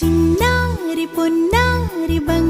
ചിന്നാരി പൊന്നാരി ഭംഗി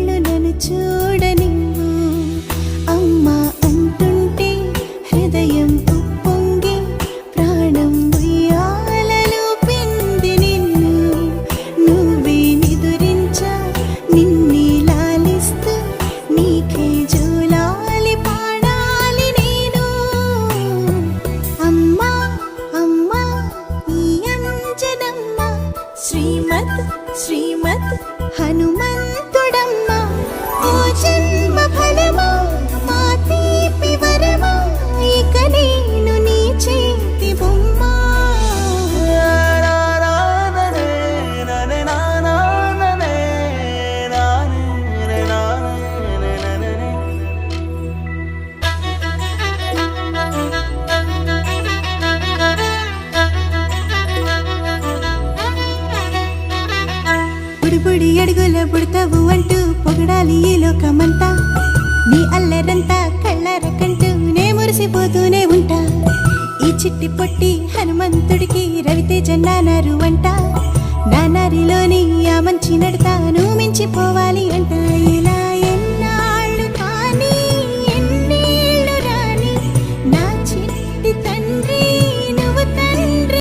श्रीमत् श्रीमत् हनुमन्। బుడి అడుగుల పుడతావు అంటూ పొగడాలి ఈ లోకమంతా. నీ అల్లరంతా కళ్ళార కంటూ నే మురిసిపోతూనే ఉంటా. ఈ చిట్టి పొట్టి హనుమంతుడికి రవితేజ నానారు అంట. నానారిలోని ఆ మంచి నడతా